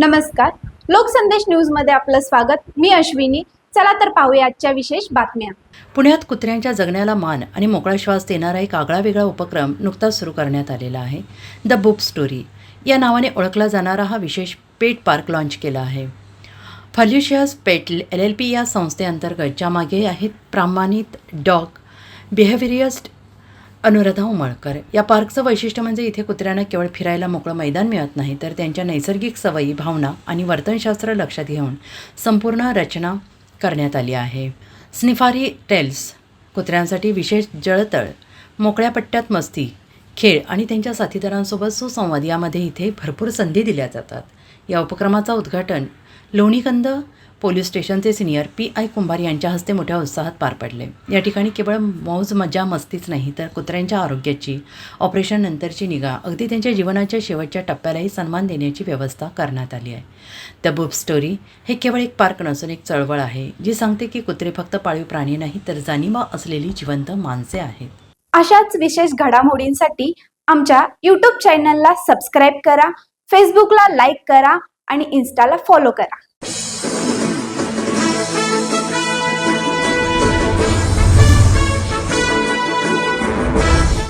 नमस्कार. लोकसंदेश न्यूजमध्ये आपलं स्वागत. मी अश्विनी. चला तर पाहूया आजच्या विशेष बातम्या. पुण्यात कुत्र्यांच्या जगण्याला मान आणि मोकळा श्वास देणारा एक आगळा वेगळा उपक्रम नुकताच सुरू करण्यात आलेला आहे. द बुक स्टोरी या नावाने ओळखला जाणारा हा विशेष पेट पार्क लॉन्च केला आहे. फल्युशियस पेट एल एल पी या संस्थेअंतर्गत ज्या मागे आहेत प्रामाणित डॉग बिहेव्हिरियस्ट अनुराधा उमळकर. या पार्कचं वैशिष्ट्य म्हणजे इथे कुत्र्यांना केवळ फिरायला मोकळं मैदान मिळत नाही तर त्यांच्या नैसर्गिक सवयी भावना आणि वर्तनशास्त्र लक्षात घेऊन संपूर्ण रचना करण्यात आली आहे. स्निफारी टेल्स कुत्र्यांसाठी विशेष जळतळ मोकळ्या पट्ट्यात मस्ती खेळ आणि त्यांच्या साथीदारांसोबत सुसंवाद यामध्ये इथे भरपूर संधी दिल्या जातात. या उपक्रमाचं उद्घाटन लोणीकंद पोलीस स्टेशनचे सिनियर पी आय कुंभार यांच्या हस्ते मोठ्या उत्साहात पार पडले. या ठिकाणी केवळ मौज मजा मस्तीच नाही तर कुत्र्यांच्या आरोग्याची ऑपरेशन नंतरची निगा अगदी त्यांच्या जीवनाच्या शेवटच्या टप्प्यालाही सन्मान देण्याची व्यवस्था करण्यात आली आहे. द बुक स्टोरी हे केवळ एक पार्क नसून एक चळवळ आहे जी सांगते की कुत्रे फक्त पाळीव प्राणी नाही तर जाणीवा असलेली जिवंत माणसे आहेत. अशाच विशेष घडामोडींसाठी आमच्या यूट्यूब चॅनलला सबस्क्राईब करा फेसबुकला लाईक करा आणि इन्स्टाला फॉलो करा.